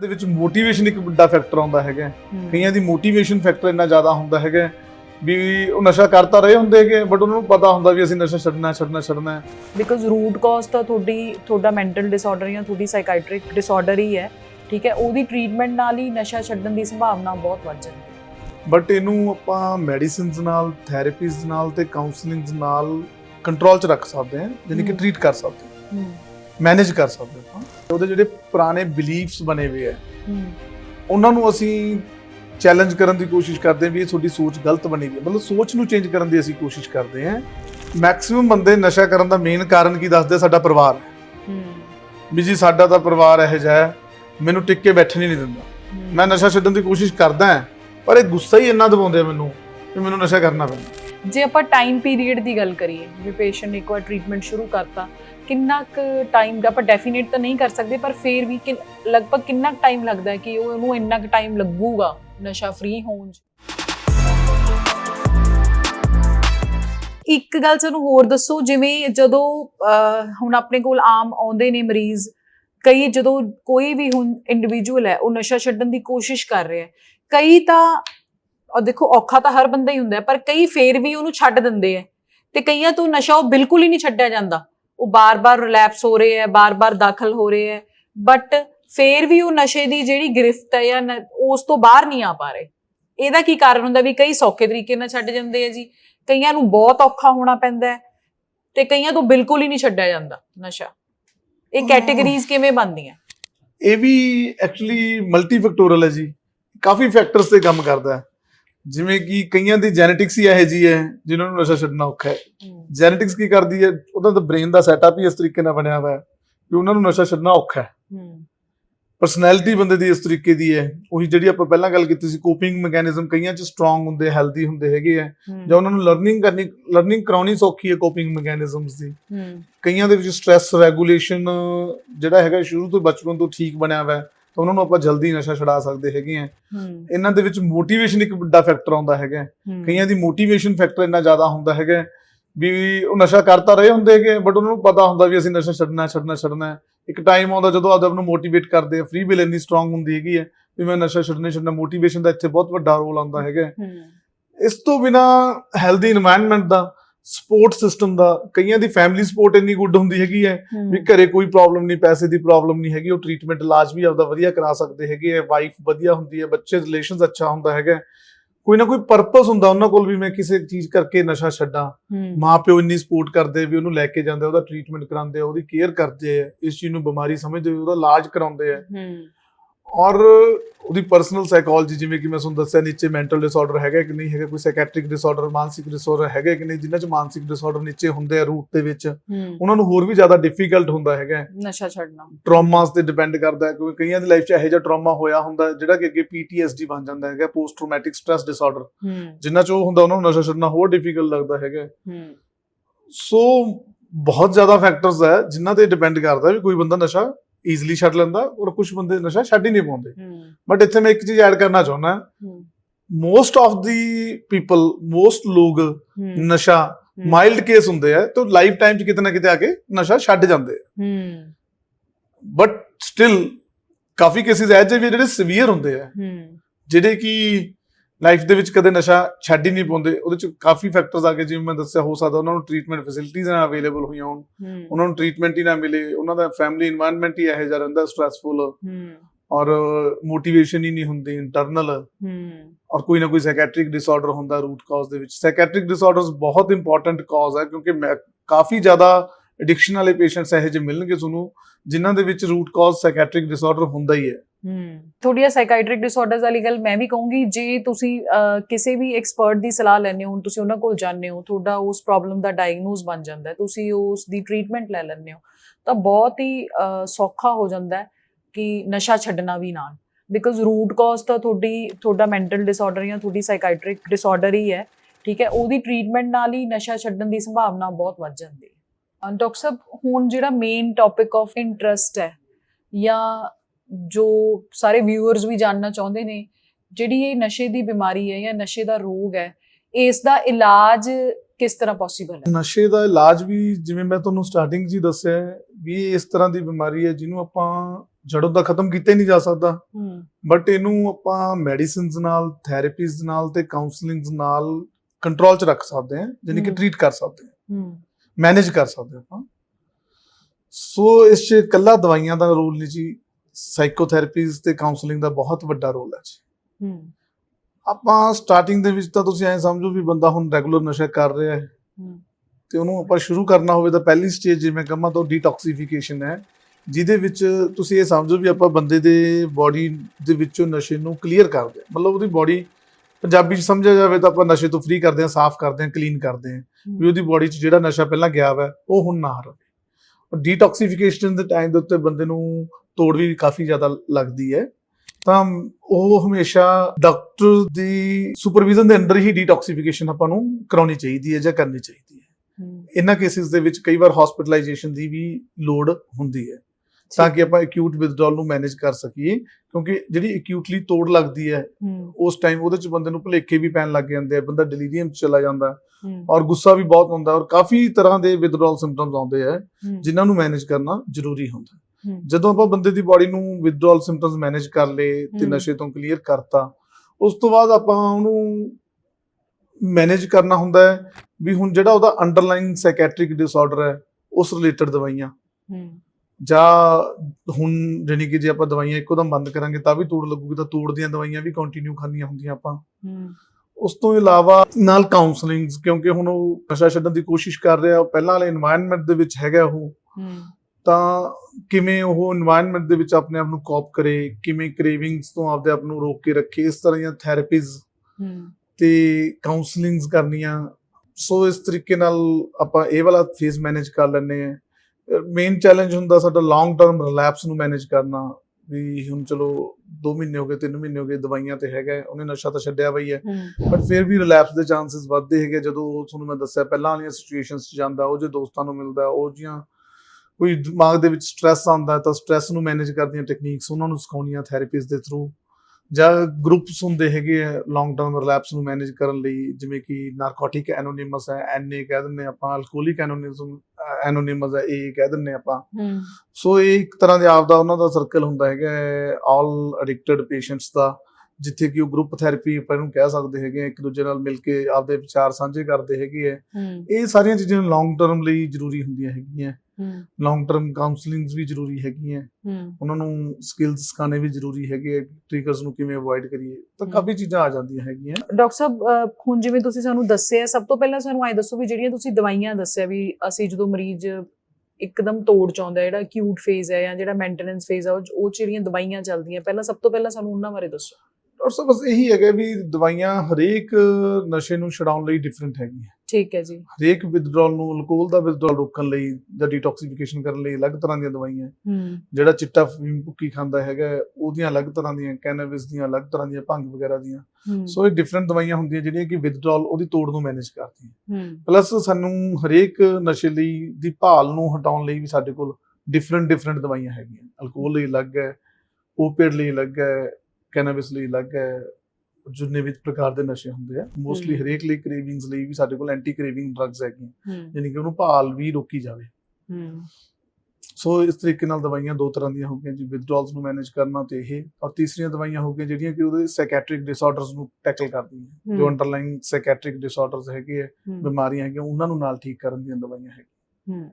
ਦੇ ਵਿੱਚ ਮੋਟੀਵੇਸ਼ਨ ਇੱਕ ਵੱਡਾ ਫੈਕਟਰ ਆਉਂਦਾ ਹੈਗਾ। ਕਈਆਂ ਦੀ ਮੋਟੀਵੇਸ਼ਨ ਫੈਕਟਰ ਇੰਨਾ ਜ਼ਿਆਦਾ ਹੁੰਦਾ ਹੈਗਾ ਵੀ ਉਹ ਨਸ਼ਾ ਕਰਤਾ ਰਹੇ ਹੁੰਦੇ ਹੈਗੇ ਬਟ ਉਹਨਾਂ ਨੂੰ ਪਤਾ ਹੁੰਦਾ ਵੀ ਅਸੀਂ ਨਸ਼ਾ ਛੱਡਣਾ ਛੱਡਣਾ ਛੱਡਣਾ ਹੈ। ਬਿਕਾਜ਼ ਰੂਟ ਕਾਜ਼ ਤਾਂ ਤੁਹਾਡੀ ਤੁਹਾਡਾ ਮੈਂਟਲ ਡਿਸਆਰਡਰ ਜਾਂ ਤੁਹਾਡੀ ਸਾਈਕਾਈਟ੍ਰਿਕ ਡਿਸਆਰਡਰ ਹੀ ਹੈ ਠੀਕ ਹੈ? ਉਹਦੀ ਟ੍ਰੀਟਮੈਂਟ ਨਾਲ ਹੀ ਨਸ਼ਾ ਛੱਡਣ ਦੀ ਸੰਭਾਵਨਾ ਬਹੁਤ ਵੱਧ ਜਾਂਦੀ ਹੈ। ਬਟ ਇਹਨੂੰ ਆਪਾਂ ਮੈਡੀਸਿਨਸ ਨਾਲ ਥੈਰੇਪੀਜ਼ ਨਾਲ ਤੇ ਕਾਉਂਸਲਿੰਗਸ ਨਾਲ ਕੰਟਰੋਲ 'ਚ ਰੱਖ ਸਕਦੇ ਹਾਂ ਯਾਨੀ ਕਿ। ਟ੍ਰੀਟ ਕਰ ਸਕਦੇ ਹਾਂ। ਮੈਨੇਜ ਕਰ ਸਕਦੇ ਹਾਂ ਉਹਦੇ ਜਿਹੜੇ ਪੁਰਾਣੇ ਬਿਲੀਫਸ ਬਣੇ ਹੋਏ ਆ ਉਹਨਾਂ ਨੂੰ ਅਸੀਂ ਚੈਲੰਜ ਕਰਨ ਦੀ ਕੋਸ਼ਿਸ਼ ਕਰਦੇ ਹਾਂ ਵੀ ਇਹ ਤੁਹਾਡੀ ਸੋਚ ਗਲਤ ਬਣੀ ਹੋਈ ਹੈ। ਮਤਲਬ ਸੋਚ ਨੂੰ ਚੇਂਜ ਕਰਨ ਦੀ ਅਸੀਂ ਕੋਸ਼ਿਸ਼ ਕਰਦੇ ਹਾਂ। ਮੈਕਸਿਮਮ ਬੰਦੇ ਨਸ਼ਾ ਕਰਨ ਦਾ ਮੇਨ ਕਾਰਨ ਕੀ ਦੱਸਦੇ ਆ? ਸਾਡਾ ਪਰਿਵਾਰ ਹੈ। ਵੀ ਜੀ ਸਾਡਾ ਤਾਂ ਪਰਿਵਾਰ ਇਹੋ ਜਿਹਾ ਹੈ ਮੈਨੂੰ ਟਿਕ ਕੇ ਬੈਠਣ ਹੀ ਨਹੀਂ ਦਿੰਦਾ। ਮੈਂ ਨਸ਼ਾ ਛੱਡਣ ਦੀ ਕੋਸ਼ਿਸ਼ ਕਰਦਾ ਹਾਂ ਪਰ ਇਹ ਗੁੱਸਾ ਹੀ ਇੰਨਾ ਦਬਾਉਂਦੇ ਆ ਮੈਨੂੰ ਕਿ ਮੈਨੂੰ ਨਸ਼ਾ ਕਰਨਾ ਪੈਂਦਾ। ਜੇ ਆਪਾਂ ਟਾਈਮ ਪੀਰੀਅਡ ਦੀ ਗੱਲ ਕਰੀਏ ਵੀ ਪੇਸ਼ੈਂਟ ਇੱਕ ਵਾਰ ਟ੍ਰੀਟਮੈਂਟ ਸ਼ੁਰੂ ਕਰਤਾ ਕਿੰਨਾ ਕੁ ਟਾਈਮ ਦਾ ਆਪਾਂ ਡੈਫੀਨੇਟ ਤਾਂ ਨਹੀਂ ਕਰ ਸਕਦੇ ਪਰ ਫੇਰ ਵੀ ਕਿ ਲਗਭਗ ਕਿੰਨਾ ਕੁ ਟਾਈਮ ਲੱਗਦਾ ਹੈ ਕਿ ਉਹ ਉਹਨੂੰ ਇੰਨਾ ਕੁ ਟਾਈਮ ਲੱਗੂਗਾ ਨਸ਼ਾ ਫ੍ਰੀ ਹੋਣ 'ਚ? ਇੱਕ ਗੱਲ ਸਾਨੂੰ ਹੋਰ ਦੱਸੋ ਜਿਵੇਂ ਜਦੋਂ ਅਹ, ਹੁਣ ਆਪਣੇ ਕੋਲ ਆਮ ਆਉਂਦੇ ਨੇ ਮਰੀਜ਼ ਕਈ ਜਦੋਂ ਕੋਈ ਵੀ ਹੁਣ ਇੰਡੀਵਿਜੂਅਲ ਹੈ ਉਹ ਨਸ਼ਾ ਛੱਡਣ ਦੀ ਕੋਸ਼ਿਸ਼ ਕਰ ਰਿਹਾ ਹੈ ਕਈ ਤਾਂ ਔਰ ਦੇਖੋ ਔਖਾ ਤਾਂ ਹਰ ਬੰਦਾ ਹੀ ਹੁੰਦਾ ਹੈ, ਪਰ ਕਈ ਫੇਰ ਵੀ ਉਹਨੂੰ ਛੱਡ ਦਿੰਦੇ ਹੈ ਤੇ ਕਈਆਂ ਤੋਂ ਨਸ਼ਾ ਉਹ ਬਿਲਕੁਲ ਹੀ ਨਹੀਂ ਛੱਡਿਆ ਜਾਂਦਾ। ਉਹ ਬਾਰ-ਬਾਰ ਰਿਲੈਪਸ ਹੋ ਰਹੇ ਹੈ, ਬਾਰ-ਬਾਰ ਦਾਖਲ ਹੋ ਰਹੇ ਹੈ ਬਟ ਫੇਰ ਵੀ ਉਹ ਨਸ਼ੇ ਦੀ ਜਿਹੜੀ ਗ੍ਰਿਫਤ ਹੈ ਜਾਂ ਉਸ ਤੋਂ ਬਾਹਰ ਨਹੀਂ ਆ ਪਾ ਰਹੇ। ਇਹਦਾ ਕੀ ਕਾਰਨ ਹੁੰਦਾ ਵੀ ਕਈ ਸੌਖੇ ਤਰੀਕੇ ਨਾਲ ਛੱਡ ਜਾਂਦੇ ਆ ਜੀ, ਕਈਆਂ ਨੂੰ ਬਹੁਤ ਔਖਾ ਹੋਣਾ ਪੈਂਦਾ ਹੈ ਤੇ ਕਈਆਂ ਤੋਂ ਬਿਲਕੁਲ ਹੀ ਨਹੀਂ ਛੱਡਿਆ ਜਾਂਦਾ ਨਸ਼ਾ। ਇਹ ਕੈਟਾਗਰੀਜ਼ ਕਿਵੇਂ ਬਣਦੀਆਂ? ਇਹ ਵੀ ਐਕਚੁਅਲੀ ਮਲਟੀ ਫੈਕਟੋਰਲ ਹੈ ਜੀ, ਕਾਫੀ ਫੈਕਟਰਸ ਤੇ ਕੰਮ ਕਰਦਾ ਹੈ। ਜਿਵੇਂ ਕਿ ਕਈਆਂ ਦੀ ਜੈਨੇਟਿਕਸ ਹੀ ਇਹੋ ਜੀ ਹੈ ਜਿਨ੍ਹਾਂ ਨੂੰ ਨਸ਼ਾ ਛੱਡਣਾ ਔਖਾ ਹੈ। ਜੈਨੇਟਿਕਸ ਕੀ ਕਰਦੀ ਹੈ? ਉਹਦਾ ਤਾਂ ਬ੍ਰੇਨ ਦਾ ਸੈਟਅਪ ਹੀ ਇਸ ਤਰੀਕੇ ਨਾਲ ਬਣਿਆ ਹੋਇਆ ਹੈ ਕਿ ਉਹਨਾਂ ਨੂੰ ਨਸ਼ਾ ਛੱਡਣਾ ਔਖਾ ਹੈ। ਪਰਸਨੈਲਿਟੀ ਬੰਦੇ ਦੀ ਇਸ ਤਰੀਕੇ ਦੀ ਹੈ। ਉਹੀ ਜਿਹੜੀ ਆਪਾਂ ਪਹਿਲਾਂ ਗੱਲ ਕੀਤੀ ਸੀ ਕੋਪਿੰਗ ਮੈਕੈਨਿਜ਼ਮ ਕਈਆਂ 'ਚ ਸਟਰੋਂਗ ਹੁੰਦੇ ਹੈਲਦੀ ਹੁੰਦੇ ਹੈਗੇ ਆ। ਜਾਂ ਉਹਨਾਂ ਨੂੰ ਲਰਨਿੰਗ ਕਰਨੀ ਲਰਨਿੰਗ ਕਰਾਉਣੀ ਸੌਖੀ ਹੈ ਕੋਪਿੰਗ ਮੈਕੈਨਿਜ਼ਮਸ ਦੀ। ਕਈਆਂ ਦੇ ਵਿੱਚ ਸਟ੍ਰੈਸ ਰੈਗੂਲੇਸ਼ਨ ਜਿਹੜਾ ਹੈਗਾ ਸ਼ੁਰੂ ਤੋਂ ਬਚਪਨ ਤੋਂ ਠੀਕ ਬਣਿਆ ਹੋਇਆ ਹੈ, ਤਾਂ ਉਹਨਾਂ ਨੂੰ ਆਪਾਂ ਜਲਦੀ ਨਸ਼ਾ ਛਡਾ ਸਕਦੇ ਹੈਗੇ ਆ। ਇਹਨਾਂ ਦੇ ਵਿੱਚ ਮੋਟੀਵੇਸ਼ਨ ਇੱਕ ਵੱਡਾ ਫੈਕਟਰ ਆਉਂਦਾ ਹੈਗਾ ਕਈਆਂ ਦੀ ਮੋਟੀਵੇਸ਼ਨ ਫੈਕਟਰ ਇੰਨਾ ਜ਼ਿਆਦਾ ਹੁੰਦਾ ਹੈਗਾ ਵੀ ਉਹ ਨਸ਼ਾ ਕਰਤਾ ਰਹੇ ਹੁੰਦੇ ਹੈਗੇ ਬਟ ਉਹਨਾਂ ਨੂੰ ਪਤਾ ਹੁੰਦਾ ਵੀ ਅਸੀਂ ਨਸ਼ਾ ਛੱਡਣਾ ਛੱਡਣਾ ਛੱਡਣਾ ਇੱਕ ਟਾਈਮ ਆਉਂਦਾ ਜਦੋਂ ਆਪ ਨੂੰ ਮੋਟੀਵੇਟ ਕਰਦੇ ਆ ਫ੍ਰੀ ਵਿਲ ਇੰਨੀ ਸਟਰੋਂਗ ਹੁੰਦੀ ਹੈਗੀ ਹੈ ਵੀ ਮੈਂ ਨਸ਼ਾ ਛੱਡਣੇ ਛੱਡਣਾ ਮੋਟੀਵੇਸ਼ਨ ਦਾ ਇੱਥੇ ਬਹੁਤ ਵੱਡਾ ਰੋਲ ਆਉਂਦਾ ਹੈਗਾ ਇਸ ਤੋਂ ਬਿਨਾ ਹੈਲਦੀ এনवायरमेंट ਦਾ ਸਪੋਰਟ ਸਿਸਟਮ ਦਾ ਕਈਆਂ ਦੀ ਫੈਮਿਲੀ ਸਪੋਰਟ ਇੰਨੀ ਗੁੱਡ ਹੁੰਦੀ ਹੈਗੀ ਹੈ ਵੀ ਘਰੇ ਕੋਈ ਪ੍ਰੋਬਲਮ ਨਹੀਂ ਪੈਸੇ ਦੀ ਪ੍ਰੋਬਲਮ ਨਹੀਂ ਹੈਗੀ ਉਹ ਟ੍ਰੀਟਮੈਂਟ ਇਲਾਜ ਵੀ ਆਪਦਾ ਵਧੀਆ ਕਰਾ ਸਕਦੇ ਹੈਗੇ ਆ ਵਾਈਫ ਵਧੀਆ ਹੁੰਦੀ ਹੈ ਬੱਚੇ ਰਿਲੇਸ਼ਨਸ ਅੱਛਾ ਹੁੰਦਾ ਹੈਗਾ ਕੋਈ ਨਾ ਕੋਈ ਪਰਪਸ ਹੁੰਦਾ ਉਹਨਾਂ ਕੋਲ ਵੀ ਮੈਂ ਕਿਸੇ ਚੀਜ਼ ਕਰਕੇ ਨਸ਼ਾ ਛੱਡਾਂ। ਹੂੰ। ਮਾਂ ਪਿਓ ਇੰਨੀ ਸਪੋਰਟ ਕਰਦੇ ਵੀ ਉਹਨੂੰ ਲੈ ਕੇ ਜਾਂਦੇ ਉਹਦਾ ਟ੍ਰੀਟਮੈਂਟ ਕਰਾਉਂਦੇ ਆ ਉਹਦੀ ਕੇਅਰ ਕਰਦੇ ਆ ਇਸ ਚੀਜ਼ ਨੂੰ ਬਿਮਾਰੀ ਸਮਝਦੇ ਉਹਦਾ ਇਲਾਜ ਕਰਾਉਂਦੇ ਆ ਹੂੰ। ਔਰ ਉਹਦੀ ਪਰਸਨਲ ਸਾਈਕੋਲੋਜੀ ਜਿਵੇਂ ਕਿ ਮੈਂ ਤੁਹਾਨੂੰ ਦੱਸਿਆ ਨੀਚੇ ਮੈਂਟਲ ਡਿਸਆਰਡਰ ਹੈਗਾ ਕਿ ਨਹੀਂ ਹੈਗਾ ਕੋਈ ਸਾਈਕੈਟ੍ਰਿਕ ਡਿਸਆਰਡਰ ਮਾਨਸਿਕ ਡਿਸਆਰਡਰ ਹੈਗਾ ਕਿ ਨਹੀਂ ਜਿਨ੍ਹਾਂ 'ਚ ਮਾਨਸਿਕ ਡਿਸਆਰਡਰ ਨੀਚੇ ਹੁੰਦੇ ਆ ਰੂਟ ਦੇ ਵਿੱਚ ਉਹਨਾਂ ਨੂੰ ਹੋਰ ਵੀ ਜ਼ਿਆਦਾ ਡਿਫਿਕਲਟ ਹੁੰਦਾ ਹੈਗਾ ਨਸ਼ਾ ਛੱਡਣਾ। ਟਰਾਮਾਸ ਤੇ ਡਿਪੈਂਡ ਕਰਦਾ ਹੈ ਕਿਉਂਕਿ ਕਈਆਂ ਦੀ ਲਾਈਫ 'ਚ ਇਹੋ ਜਿਹਾ ਟਰਾਮਾ ਹੋਇਆ ਹੁੰਦਾ ਜਿਹੜਾ ਕਿ ਅੱਗੇ PTSD ਬਣ ਜਾਂਦਾ ਹੈਗਾ ਪੋਸਟ ਟਰਾਮੈਟਿਕ ਸਟ੍ਰੈਸ ਡਿਸਆਰਡਰ ਹੂੰ। ਜਿੰਨਾ 'ਚ ਉਹ ਹੁੰਦਾ ਉਹਨਾਂ ਨੂੰ ਨਸ਼ਾ ਛੱਡਣਾ ਹੋਰ ਡਿਫਿਕਲਟ ਲੱਗਦਾ ਹੈਗਾ ਸੋ ਬਹੁਤ ਜ਼ਿਆਦਾ ਫੈਕਟਰਸ ਹੈ ਜਿਨ੍ਹਾਂ ਤੇ ਡਿਪੈਂਡ ਕਰਦਾ ਵੀ ਕੋਈ ਬੰਦਾ ਨਸ਼ਾ ਈਜ਼ੀਲੀ ਛੱਡ ਲੈਂਦਾ ਔਰ ਕੁਝ ਬੰਦੇ ਨਸ਼ਾ ਛੱਡ ਹੀ ਨਹੀਂ ਪਾਉਂਦੇ। ਬਟ ਇੱਥੇ ਮੈਂ ਇੱਕ ਚੀਜ਼ ਐਡ ਕਰਨਾ ਚਾਹੁੰਦਾ। Most of the people most ਲੋਕ ਨਸ਼ਾ ਮਾਈਲਡ ਕੇਸ ਹੁੰਦੇ ਆ ਤੇ ਲਾਈਫ ਟਾਈਮ 'ਚ ਕਿਤੇ ਨਾ ਕਿਤੇ ਆ ਕੇ ਨਸ਼ਾ ਛੱਡ ਜਾਂਦੇ ਆ। ਬਟ ਸਟਿਲ ਕਾਫੀ ਕੇਸਿਸ ਐ ਵੀ ਜਿਹੜੇ ਸਿਵੀਅਰ ਹੁੰਦੇ ਆ। ਹੂੰ। ਜਿਹੜੇ ਕਿ ਲਾਈਫ ਦੇ ਵਿੱਚ ਕਦੇ ਨਸ਼ਾ ਛੱਡ ਹੀ ਨਹੀਂ ਪਾਉਂਦੇ। ਉਹਦੇ ਚ ਕਾਫੀ ਫੈਕਟਰਸ ਆ ਕੇ ਜਿਵੇਂ ਮੈਂ ਦੱਸਿਆ ਹੋ ਸਕਦਾ ਉਹਨਾਂ ਨੂੰ ਟ੍ਰੀਟਮੈਂਟ ਫੈਸਿਲਿਟੀਆਂ ਨਾ ਅਵੇਲੇਬਲ ਹੋਈਆਂ ਹੋਣ। ਉਹਨਾਂ ਨੂੰ ਟ੍ਰੀਟਮੈਂਟ ਹੀ ਨਾ ਮਿਲੇ। ਉਹਨਾਂ ਦਾ ਫੈਮਿਲੀ এনवायरमेंट ਹੀ ਇਹੋ ਜਿਹਾ ਰਹਿੰਦਾ ਸਟ੍ਰੈਸਫੁਲ ਔਰ ਮੋਟੀਵੇਸ਼ਨ ਹੀ ਨਹੀਂ ਹੁੰਦੀ ਇੰਟਰਨਲ ਔਰ ਕੋਈ ਨਾ ਕੋਈ ਸਾਈਕੈਟ੍ਰਿਕ ਡਿਸਆਰਡਰ ਹੁੰਦਾ ਰੂਟ ਕਾਜ਼ ਦੇ ਵਿੱਚ। ਸਾਈਕੈਟ੍ਰਿਕ ਡਿਸਆਰਡਰਸ ਬਹੁਤ ਇੰਪੋਰਟੈਂਟ ਕਾਜ਼ ਹੈ ਕਿਉਂਕਿ ਕਾਫੀ ਜ਼ਿਆਦਾ ਐਡਿਕਸ਼ਨ ਵਾਲੇ ਪੇਸ਼ੈਂਟਸ ਇਹੋ ਜਿਹੇ ਮਿਲਣਗੇ ਤੁਹਾਨੂੰ ਜਿਨ੍ਹਾਂ ਦੇ ਵਿੱਚ ਰੂਟ ਕਾਜ਼ ਸਾਈਕੈਟ੍ਰਿਕ ਡਿਸਆਰਡਰ ਹੁੰਦਾ ਹੀ ਹੈ। ਹੂੰ। ਥੋੜੀਆਂ ਸਾਈਕਾਈਟ੍ਰਿਕ ਡਿਸਆਰਡਰਸ ਵਾਲੀ ਗੱਲ ਮੈਂ ਵੀ ਕਹੂੰਗੀ, ਜੇ ਤੁਸੀਂ ਕਿਸੇ ਵੀ ਐਕਸਪਰਟ ਦੀ ਸਲਾਹ ਲੈਂਦੇ ਹੋ, ਤੁਸੀਂ ਉਹਨਾਂ ਕੋਲ ਜਾਂਦੇ ਹੋ, ਤੁਹਾਡਾ ਉਸ ਪ੍ਰੋਬਲਮ ਦਾ ਡਾਇਗਨੋਸ ਬਣ ਜਾਂਦਾ ਹੈ ਤੁਸੀਂ ਉਸ ਦੀ ਟ੍ਰੀਟਮੈਂਟ ਲੈ ਲੈਂਦੇ ਹੋ, ਤਾਂ ਬਹੁਤ ਹੀ ਸੌਖਾ ਹੋ ਜਾਂਦਾ ਕਿ ਨਸ਼ਾ ਛੱਡਣਾ ਵੀ ਨਾਲ। ਬਿਕਾਜ਼ ਰੂਟ ਕਾਜ਼ ਤਾਂ ਤੁਹਾਡੀ, ਤੁਹਾਡਾ ਮੈਂਟਲ ਡਿਸਆਰਡਰ ਜਾਂ ਤੁਹਾਡੀ ਸਾਈਕਾਈਟ੍ਰਿਕ ਡਿਸਆਰਡਰ ਹੀ ਹੈ, ਠੀਕ ਹੈ, ਉਹਦੀ ਟ੍ਰੀਟਮੈਂਟ ਨਾਲ ਹੀ ਨਸ਼ਾ ਛੱਡਣ ਦੀ ਸੰਭਾਵਨਾ ਬਹੁਤ ਵੱਧ ਜਾਂਦੀ ਹੈ। ਡਾਕਟਰ ਸਾਹਿਬ, ਹੁਣ ਜਿਹੜਾ ਮੇਨ ਟੌਪਿਕ ਆਫ ਇੰਟਰਸਟ ਹੈ ਜਾਂ ਜੋ ਸਾਰੇ ਵਿਊਅਰਸ ਵੀ ਜਾਨਣਾ ਚਾਹੁੰਦੇ ਨੇ ਜਿਹੜੀ ਇਹ ਨਸ਼ੇ ਦੀ ਬਿਮਾਰੀ ਹੈ ਜਾਂ ਨਸ਼ੇ ਦਾ ਰੋਗ ਹੈ ਇਸ ਦਾ ਇਲਾਜ ਕਿਸ ਤਰ੍ਹਾਂ ਪੋਸੀਬਲ ਹੈ? ਨਸ਼ੇ ਦਾ ਇਲਾਜ ਵੀ ਜਿਵੇਂ ਮੈਂ ਤੁਹਾਨੂੰ ਸਟਾਰਟਿੰਗ ਹੀ ਦੱਸਿਆ ਵੀ ਇਸ ਤਰ੍ਹਾਂ ਦੀ ਬਿਮਾਰੀ ਹੈ ਜਿਹਨੂੰ ਆਪਾਂ ਜੜੋਂ ਦਾ ਖਤਮ ਕੀਤਾ ਹੀ ਨਹੀਂ ਜਾ ਸਕਦਾ। ਬਟ ਇਹਨੂੰ ਆਪਾਂ ਮੈਡੀਸਿਨਸ ਨਾਲ ਥੈਰੇਪੀਜ਼ ਨਾਲ ਤੇ ਕਾਉਂਸਲਿੰਗਸ ਨਾਲ ਕੰਟਰੋਲ 'ਚ ਰੱਖ ਸਕਦੇ ਹਾਂ ਯਾਨੀ ਕਿ। ਟ੍ਰੀਟ ਕਰ ਸਕਦੇ ਹਾਂ। ਮੈਨੇਜ ਕਰ ਸਕਦੇ ਆਪਾਂ। ਸੋ ਇਸ 'ਚ ਇਕੱਲਾ ਦਵਾਈਆਂ ਦਾ ਰੋਲ ਨਹੀਂ ਜੀ। ਸਾਈਕੋਥੈਰੇਪੀਜ਼ ਤੇ ਕਾਉਂਸਲਿੰਗ ਦਾ ਬਹੁਤ ਵੱਡਾ ਰੋਲ ਹੈ ਜੀ। ਹੂੰ। ਆਪਾਂ ਸਟਾਰਟਿੰਗ ਦੇ ਵਿੱਚ ਤਾਂ ਤੁਸੀਂ ਐਂ ਸਮਝੋ ਵੀ ਬੰਦਾ ਹੁਣ ਰੈਗੂਲਰ ਨਸ਼ਾ ਕਰ ਰਿਹਾ ਹੈ। ਹੂੰ। ਤੇ ਉਹਨੂੰ ਆਪਾਂ ਸ਼ੁਰੂ ਕਰਨਾ ਹੋਵੇ ਤਾਂ ਪਹਿਲੀ ਸਟੇਜ ਜਿਵੇਂ ਕਹਾਂ ਤਾਂ ਡੀਟੌਕਸੀਫਿਕੇਸ਼ਨ ਹੈ। ਜਿਹਦੇ ਵਿੱਚ ਤੁਸੀਂ ਇਹ ਸਮਝੋ ਵੀ ਆਪਾਂ ਬੰਦੇ ਦੇ ਬਾਡੀ ਦੇ ਵਿੱਚੋਂ ਨਸ਼ੇ ਨੂੰ ਕਲੀਅਰ ਕਰਦੇ ਮਤਲਬ ਉਹਦੀ ਬਾਡੀ ਪੰਜਾਬੀ ਚ ਸਮਝਿਆ ਜਾਵੇ ਤਾਂ ਆਪਾਂ ਨਸ਼ੇ ਤੋਂ ਫ੍ਰੀ ਕਰਦੇ ਹਾਂ ਸਾਫ਼ ਕਰਦੇ ਹਾਂ ਕਲੀਨ ਕਰਦੇ ਹਾਂ। ਵੀ ਉਹਦੀ ਬਾਡੀ 'ਚ ਜਿਹੜਾ ਨਸ਼ਾ ਪਹਿਲਾਂ ਗਿਆ ਵਾ ਉਹ ਹੁਣ ਨਾ ਰਹੇ। ਡੀਟੌਕਸੀਫਿਕੇਸ਼ਨ ਦੇ ਟਾਈਮ ਦੇ ਉੱਤੇ ਬੰਦੇ ਨੂੰ ਤੋੜ ਵੀ ਕਾਫੀ ਜ਼ਿਆਦਾ ਲੱਗਦੀ ਹੈ। ਤਾਂ ਉਹ ਹਮੇਸ਼ਾ ਡਾਕਟਰ ਦੀ ਸੁਪਰਵਿਜ਼ਨ ਦੇ ਅੰਡਰ ਹੀ ਡੀਟੌਕਸੀਫਿਕੇਸ਼ਨ ਆਪਾਂ ਨੂੰ ਕਰਾਉਣੀ ਚਾਹੀਦੀ ਹੈ ਜਾਂ ਕਰਨੀ ਚਾਹੀਦੀ ਹੈ। ਹੂੰ। ਇਹਨਾਂ ਕੇਸਿਸ ਦੇ ਵਿੱਚ ਕਈ ਵਾਰ ਹਸਪੀਟਲਾਈਜੇਸ਼ਨ ਦੀ ਵੀ ਲੋੜ ਹੁੰਦੀ ਹੈ। ਤਾਂ ਕਿ ਆਪਾਂ ਅਕਿਊਟ ਵਿਦਡਰਾਲ ਨੂੰ ਮੈਨੇਜ ਕਰ ਸਕੀਏ ਕਿਉਂਕਿ ਜਿਹੜੀ ਅਕਿਊਟਲੀ ਤੋੜ ਲੱਗਦੀ ਹੈ ਉਸ ਟਾਈਮ ਉਹਦੇ ਚ ਬੰਦੇ ਨੂੰ ਭੁਲੇਖੇ ਵੀ ਪੈਣ ਲੱਗ ਜਾਂਦੇ ਆ ਬੰਦਾ ਡਿਲੀਰੀਅਮ ਚ ਚਲਾ ਜਾਂਦਾ। ਔਰ ਗੁੱਸਾ ਵੀ ਬਹੁਤ ਹੁੰਦਾ ਔਰ ਕਾਫੀ ਤਰ੍ਹਾਂ ਦੇ ਵਿਦਡਰਾਲ ਸਿੰਪਟਮਸ ਆਉਂਦੇ ਆ ਜਿਨ੍ਹਾਂ ਨੂੰ ਮੈਨੇਜ ਕਰਨਾ ਜ਼ਰੂਰੀ ਹੁੰਦਾ। ਹੂੰ ਜਦੋਂ ਆਪਾਂ ਬੰਦੇ ਦੀ ਬਾਡੀ ਨੂੰ ਵਿਦਡਰਾਲ ਸਿੰਪਟਮਸ ਮੈਨੇਜ ਕਰ ਲਏ ਤੇ ਨਸ਼ੇ ਤੋਂ ਕਲੀਅਰ ਕਰਤਾ ਉਸ ਤੋਂ ਬਾਅਦ ਆਪਾਂ ਉਹਨੂੰ ਮੈਨੇਜ ਕਰਨਾ ਹੁੰਦਾ ਹੈ ਵੀ ਹੁਣ ਜਿਹੜਾ ਉਹਦਾ ਅੰਡਰਲਾਈਨ ਸਾਈਕੈਟ੍ਰਿਕ ਡਿਸਆਰਡਰ ਹੈ ਉਸ ਰਿਲੇਟਡ ਦਵਾਈਆਂ। ਜਾਂ ਹੁਣ ਜਾਨੀ ਕਿ ਜੇ ਆਪਾਂ ਦਵਾਈਆਂ ਇੱਕੋਦਮ ਬੰਦ ਕਰਾਂਗੇ ਤਾਂ ਵੀ ਤੋੜ ਲੱਗੂਗੀ ਤਾਂ ਤੋੜ ਦੀਆਂ ਦਵਾਈਆਂ ਵੀ ਕੰਟੀਨਿਊ ਖਾਣੀਆਂ ਹੁੰਦੀਆਂ ਆਪਾਂ। ਉਸ ਤੋਂ ਇਲਾਵਾ ਨਾਲ ਕਾਉਂਸਲਿੰਗਸ ਕਿਉਂਕਿ ਹੁਣ ਉਹ ਨਸ਼ਾ ਛੱਡਣ ਦੀ ਕੋਸ਼ਿਸ਼ ਕਰ ਰਿਹਾ ਪਹਿਲਾਂ ਵਾਲੇ এনवायरमेंट ਦੇ ਵਿੱਚ ਹੈਗਾ ਉਹ। ਤਾਂ ਕਿਵੇਂ ਉਹ এনवायरमेंट ਦੇ ਵਿੱਚ ਆਪਣੇ ਆਪ ਨੂੰ ਕੋਪ ਕਰੇ ਕਿਵੇਂ ਕ੍ਰੇਵਿੰਗਸ ਤੋਂ ਆਪਦੇ ਆਪ ਨੂੰ ਰੋਕ ਕੇ ਰੱਖੇ ਇਸ ਤਰ੍ਹਾਂ ਦੀਆਂ ਥੈਰੇਪੀਜ਼ ਤੇ ਕਾਉਂਸਲਿੰਗਸ ਕਰਨੀਆਂ। ਸੋ ਇਸ ਤਰੀਕੇ ਨਾਲ ਆਪਾਂ ਇਹ ਵਾਲਾ ਫੇਸ ਮੈਨੇਜ ਕਰ ਲੈਣੇ ਆ ਮੇਨ ਚੈਲੰਜ ਹੁੰਦਾ ਸਾਡਾ ਲੌਂਗ ਟਰਮ ਰਿਲੈਪਸ ਨੂੰ ਮੈਨੇਜ ਕਰਨਾ। ਵੀ ਹੁਣ ਚਲੋ 2 ਮਹੀਨੇ ਹੋ ਗਏ 3 ਮਹੀਨੇ ਹੋ ਗਏ ਦਵਾਈਆਂ ਤੇ ਹੈਗਾ ਉਹਨੇ ਨਸ਼ਾ ਤਾਂ ਛੱਡਿਆ ਵਈ ਹੈ ਬਟ ਫਿਰ ਵੀ ਰਿਲੈਪਸ ਦੇ ਚਾਂਸਸ ਵੱਧਦੇ ਹੈਗੇ ਜਦੋਂ ਤੁਹਾਨੂੰ ਮੈਂ ਦੱਸਿਆ ਪਹਿਲਾਂ ਵਾਲੀਆਂ ਸਿਚੁਏਸ਼ਨਸ 'ਚ ਜਾਂਦਾ ਉਹ ਜੇ ਦੋਸਤਾਂ ਨੂੰ ਮਿਲਦਾ ਉਹ ਜੀਆਂ ਕੋਈ ਦਿਮਾਗ ਦੇ ਵਿੱਚ ਸਟ੍ਰੈਸ ਆਉਂਦਾ ਤਾਂ ਸਟ੍ਰੈਸ ਨੂੰ ਮੈਨੇਜ ਕਰਦੀਆਂ ਟੈਕਨੀਕਸ ਉਹਨਾਂ ਨੂੰ ਸਿਖਾਉਣੀਆਂ ਥੈਰੇਪੀਜ਼ ਦੇ ਥਰੂ ਜਾਂ ਗਰੁੱਪਸ ਹੁੰਦੇ ਹੈਗੇ ਆ ਲੌਂਗ ਟਰਮ ਰਿਲੈਪਸ ਨੂੰ ਮੈਨੇਜ ਕਰਨ ਲਈ ਜਿਵੇਂ ਕਿ ਨਾਰਕੋਟਿਕ ਐਨੋਨਿਮਸ ਹੈ ਐਨਏ ਕਹਿ ਦਿੰਦੇ ਆਪਾਂ ਅਲਕੋਹਲਿਕ ਐਨੋਨਿਮਸ ਐਨੋਨਿਮਸ ਹੈ ਇਹ ਕਹਿ ਦਿੰਦੇ ਆਪਾਂ। ਸੋ ਇਹ ਇੱਕ ਤਰ੍ਹਾਂ ਦੇ ਆਪ ਦਾ ਉਹਨਾਂ ਦਾ ਸਰਕਲ ਹੁੰਦਾ ਹੈਗਾ ਆਲ ਐਡਿਕਟਡ ਪੇਸ਼ੈਂਟਸ ਦਾ ਜਿੱਥੇ ਕਿ ਉਹ ਗਰੁੱਪ ਥੈਰੇਪੀ ਆਪਾਂ ਇਹਨੂੰ ਕਹਿ ਸਕਦੇ ਹੈਗੇ ਇੱਕ ਦੂਜੇ ਨਾਲ ਮਿਲ ਕੇ ਆਪਦੇ ਵਿਚਾਰ ਸਾਂਝੇ ਕਰਦੇ ਹੈਗੇ ਇਹ ਸਾਰੀਆਂ ਚੀਜ਼ਾਂ ਲੌਂਗ ਟਰਮ ਲਈ ਜ਼ਰੂਰੀ ਹੁੰਦੀਆਂ ਹੈਗੀਆਂ। ਲੌਂਗ ਟਰਮ ਕਾਉਂਸਲਿੰਗਸ ਵੀ ਜ਼ਰੂਰੀ ਹੈਗੀਆਂ। ਉਹਨਾਂ ਨੂੰ ਸਕਿੱਲਸ ਸਿਖਾਉਣੇ ਵੀ ਜ਼ਰੂਰੀ ਹੈਗੇ ਟ੍ਰਿਗਰਸ ਨੂੰ ਕਿਵੇਂ ਅਵੋਇਡ ਕਰੀਏ। ਤਾਂ। ਕਾਫੀ ਚੀਜ਼ਾਂ ਆ ਜਾਂਦੀਆਂ ਹੈਗੀਆਂ। ਡਾਕਟਰ ਸਾਹਿਬ ਹੁਣ ਜਿਵੇਂ ਤੁਸੀਂ ਸਾਨੂੰ ਦੱਸਿਆ ਸਭ ਤੋਂ ਪਹਿਲਾਂ ਸਾਨੂੰ ਐ ਦੱਸੋ ਵੀ ਜਿਹੜੀਆਂ ਤੁਸੀਂ ਦਵਾਈਆਂ ਦੱਸਿਆ ਵੀ ਅਸੀਂ ਜਦੋਂ ਮਰੀਜ਼ ਇੱਕਦਮ ਤੋੜ ਚ ਆਉਂਦਾ ਜਿਹੜਾ ਅਕਿਊਟ ਫੇਜ਼ ਹੈ ਜਾਂ ਜਿਹੜਾ ਮੇਨਟੇਨੈਂਸ ਫੇਜ਼ ਹੈ ਉਹ ਜਿਹੜੀਆਂ ਦਵਾਈਆਂ ਚੱਲਦੀਆਂ ਪਹਿਲਾਂ ਸਭ ਤੋਂ ਪਹਿਲਾਂ ਸਾਨੂੰ ਉਹਨਾਂ ਬਾਰੇ ਦੱਸੋ। ਡਾਕਟਰ ਸਾਹਿਬ ਬਸ ਇਹੀ ਹੈਗਾ ਵੀ ਦਵਾਈਆਂ ਹਰੇਕ ਨਸ਼ੇ ਨੂੰ ਛਡਾਉਣ ਲਈ ਡਿਫਰੈਂਟ ਹੈਗੀਆਂ। ਠੀਕ ਹੈ ਜੀ। ਹਰੇਕ ਵਿਦਡਰਾਲ ਨੂੰ ਅਲਕੋਹਲ ਦਾ ਵਿਦਡਰਾਲ ਰੋਕਣ ਲਈ ਜਾਂ ਡੀਟੌਕਸੀਫਿਕੇਸ਼ਨ ਕਰਨ ਲਈ ਅਲੱਗ ਤਰ੍ਹਾਂ ਦੀਆਂ ਦਵਾਈਆਂ ਹੂੰ। ਜਿਹੜਾ ਚਿੱਟਾ ਫੀਮ ਭੁੱਕੀ ਖਾਂਦਾ ਹੈਗਾ ਉਹਦੀਆਂ ਅਲੱਗ ਤਰ੍ਹਾਂ ਦੀਆਂ ਕੈਨੇਬਿਸ ਦੀਆਂ ਅਲੱਗ ਤਰ੍ਹਾਂ ਦੀਆਂ ਭੰਗ ਵਗੈਰਾ ਦੀਆਂ। ਸੋ ਇਹ ਡਿਫਰੈਂਟ ਦਵਾਈਆਂ ਹੁੰਦੀਆਂ ਜਿਹੜੀਆਂ ਕਿ ਵਿਦਡਰਾਲ ਉਹਦੀ ਤੋੜ ਨੂੰ ਮੈਨੇਜ ਕਰਦੀਆਂ ਹੂੰ। ਪਲੱਸ ਸਾਨੂੰ ਹਰੇਕ ਨਸ਼ੇ ਲਈ ਦੀ ਭਾਲ ਨੂੰ ਹਟਾਉਣ ਲਈ ਵੀ ਸਾਡੇ ਕੋਲ ਡਿਫਰੈਂਟ ਡਿਫਰੈਂਟ ਦਵਾਈਆਂ ਹੈਗੀਆਂ। ਅਲਕੋਹਲ ਲਈ ਅਲੱਗ ਹੈ ਓਪੀਐਡ ਲਈ ਅਲੱਗ ਹੈ ਕੈਨੇਬਿਸ ਲਈ ਅਲੱਗ ਹੈ ਜਿੰਨੇ ਵੀ ਪ੍ਰਕਾਰ ਦੇ ਨਸ਼ੇ ਹੁੰਦੇ ਆ ਮੋਸਟਲੀ। ਹਰੇਕ ਲਈ ਕ੍ਰੇਵਿੰਗਸ ਲਈ ਵੀ ਸਾਡੇ ਕੋਲ ਐਂਟੀ ਕ੍ਰੇਵਿੰਗ ਡਰੱਗਸ ਹੈਗੀਆਂ। ਯਾਨੀ ਕਿ ਉਹਨੂੰ ਭਾਲ ਵੀ ਰੋਕੀ ਜਾਵੇ। ਹੂੰ। ਸੋ ਇਸ ਤਰੀਕੇ ਨਾਲ ਦਵਾਈਆਂ ਦੋ ਤਰ੍ਹਾਂ ਦੀਆਂ ਹੋ ਗਈਆਂ ਜੀ ਵਿਦਡਰਾਲਸ ਨੂੰ ਮੈਨੇਜ ਕਰਨਾ ਤੇ ਇਹ ਔਰ ਤੀਸਰੀਆਂ ਦਵਾਈਆਂ ਹੋ ਗਈਆਂ ਜਿਹੜੀਆਂ ਕਿ ਉਹਦੇ ਸਾਈਕੈਟ੍ਰਿਕ ਡਿਸਆਰਡਰਸ ਨੂੰ ਟੈਕਲ ਕਰਦੀਆਂ। ਜੋ। ਅੰਡਰਲਾਈਨ ਸਾਈਕੈਟ੍ਰਿਕ ਡਿਸਆਰਡਰਸ ਹੈਗੇ ਆ ਬਿਮਾਰੀਆਂ ਹੈਗੀਆਂ ਉਹਨਾਂ ਨੂੰ ਨਾਲ ਠੀਕ ਕਰਨ ਦੀਆਂ ਦਵਾਈਆਂ ਹੈਗੀਆਂ।